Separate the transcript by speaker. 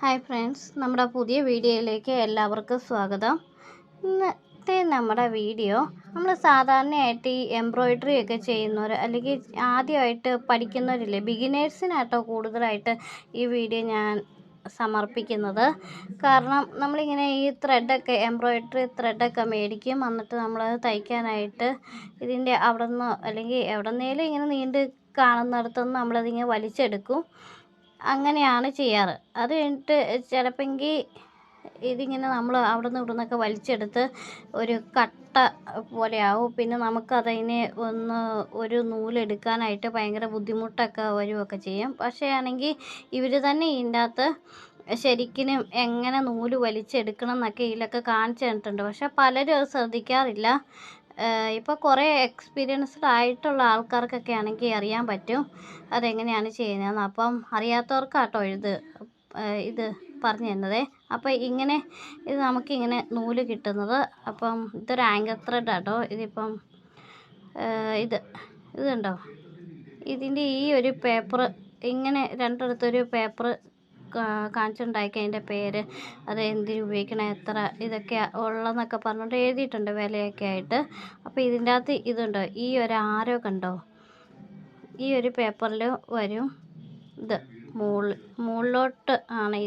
Speaker 1: Hi friends നമ്മുടെ പുതിയ വീഡിയോയിലേക്ക് എല്ലാവർക്കും സ്വാഗതം. ഇന്നത്തെ നമ്മുടെ വീഡിയോ നമ്മൾ സാധാരണയായിട്ട് ഈ എംബ്രോയ്ഡറി ഒക്കെ ചെയ്യുന്നവർ അല്ലെങ്കിൽ ആദ്യമായിട്ട് പഠിക്കുന്നവരില്ലേ ബിഗിനേഴ്സിനാട്ടോ കൂടുതലായിട്ട് ഈ വീഡിയോ ഞാൻ സമർപ്പിക്കുന്നത്. കാരണം നമ്മളിങ്ങനെ ഈ ത്രെഡൊക്കെ എംബ്രോയിഡറി ത്രെഡൊക്കെ മേടിക്കും എന്നിട്ട് നമ്മൾ തയ്ക്കാനായിട്ട് ഇതിന്റെ അവിടെ നിന്ന് അല്ലെങ്കിൽ എവിടെ നിന്നേലും ഇങ്ങനെ നീണ്ട് കാണുന്നിടത്തുനിന്ന് നമ്മളതിങ്ങനെ വലിച്ചെടുക്കും. അങ്ങനെയാണ് ചെയ്യാറ്. അത് കഴിഞ്ഞിട്ട് ചിലപ്പെങ്കിൽ ഇതിങ്ങനെ നമ്മൾ അവിടെ നിന്ന് ഇവിടെ നിന്നൊക്കെ വലിച്ചെടുത്ത് ഒരു കട്ട പോലെയാവും പിന്നെ നമുക്കതിനെ ഒന്ന് ഒരു നൂലെടുക്കാനായിട്ട് ഭയങ്കര ബുദ്ധിമുട്ടൊക്കെ വരുമൊക്കെ ചെയ്യും. പക്ഷേ ആണെങ്കിൽ ഇവർ തന്നെ ഇതിന്റെ അകത്ത് ശരിക്കിനും എങ്ങനെ നൂൽ വലിച്ചെടുക്കണം എന്നൊക്കെ ഇതിലൊക്കെ കാണിച്ചു തന്നിട്ടുണ്ട്. പക്ഷേ പലരും അത് ശ്രദ്ധിക്കാറില്ല. ഇപ്പോൾ കുറേ എക്സ്പീരിയൻസ്ഡ് ആയിട്ടുള്ള ആൾക്കാർക്കൊക്കെ ആണെങ്കിൽ അറിയാൻ പറ്റും അതെങ്ങനെയാണ് ചെയ്യുന്നതെന്ന്. അപ്പം അറിയാത്തവർക്കാട്ടോ ഇത് ഇത് പറഞ്ഞു തരുന്നത്. അപ്പം ഇങ്ങനെ ഇത് നമുക്കിങ്ങനെ നൂൽ കിട്ടുന്നത്. അപ്പം ഇതൊരു ആങ്കർ ത്രെഡ് ആട്ടോ. ഇതിപ്പം ഇത് ഇത് കണ്ടോ? ഇതിന്റെ ഈ ഒരു പേപ്പർ ഇങ്ങനെ രണ്ടിടത്തൊരു പേപ്പർ കാണിച്ചുണ്ടാക്കി അതിന്റെ പേര്. അത് എന്തിനു ഉപയോഗിക്കണം എത്ര ഇതൊക്കെ ഉള്ളതെന്നൊക്കെ പറഞ്ഞിട്ട് എഴുതിയിട്ടുണ്ട് വിലയൊക്കെ ആയിട്ട്. അപ്പോൾ ഇതിന്റെ അകത്ത് ഇതുണ്ടോ? ഈ ഒരു ആരോ കണ്ടോ? ഈ ഒരു പേപ്പറിൽ വരും ഇത്. മുകളിൽ മുകളിലോട്ട് ആണ്